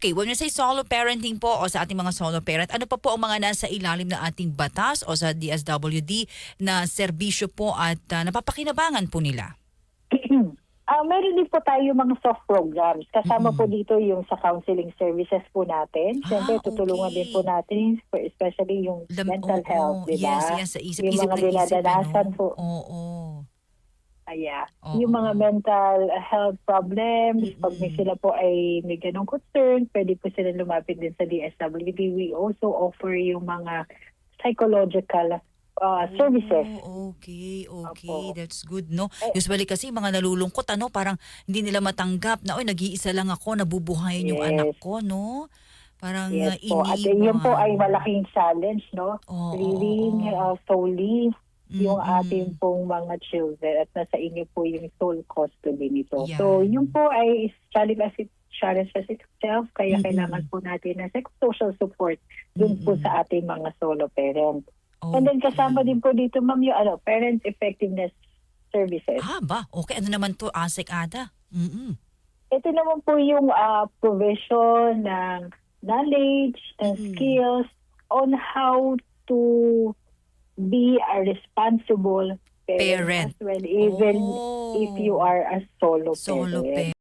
Okay, when you say solo parenting po o sa ating mga solo parent, ano pa po ang mga nasa ilalim ng ating batas o sa DSWD na serbisyo po at ah, napapakinabangan po nila? Ah, meron din po tayo mga soft programs. Kasama po dito yung sa counseling services po natin. Siyempre, Ah, tutulungan okay. din po natin, for- especially yung Lam- mental oo, health, di ba? Yes, yes. Sa isip, Yung isip mga dinadanasan ano? po. Oo. Aya. Oo. Yung mga mental health problems, pag may sila po ay may ganong concern, pwede po sila lumapit din sa DSWD. We also offer yung mga psychological uh, services. Oh, okay, okay. Opo. That's good, no? Eh, Usually kasi mga nalulungkot, ano, parang hindi nila matanggap na, oy, nag-iisa lang ako, nabubuhayin yung Yes. anak ko, no? Parang Yes uh, po. At iniwan. yun po ay malaking challenge, no? Oo, Living oo, oo. uh, solely yung Mm-mm. ating pong mga children at nasa inyo po yung sole custody nito. Yan. So, yun po ay challenge as it challenge as itself, kaya Mm-mm. kailangan po natin ng social support dun po Mm-mm. sa ating mga solo parents. Okay. And then kasama din po dito, ma'am, yung ano, parent effectiveness services. Ah, ba? Okay, ano naman to, Asek Ada? Mm-mm. Ito naman po yung ah, provision ng knowledge and Mm. skills on how to be a responsible parent, Parent. as well, even Oh. if you are a solo, Solo parent.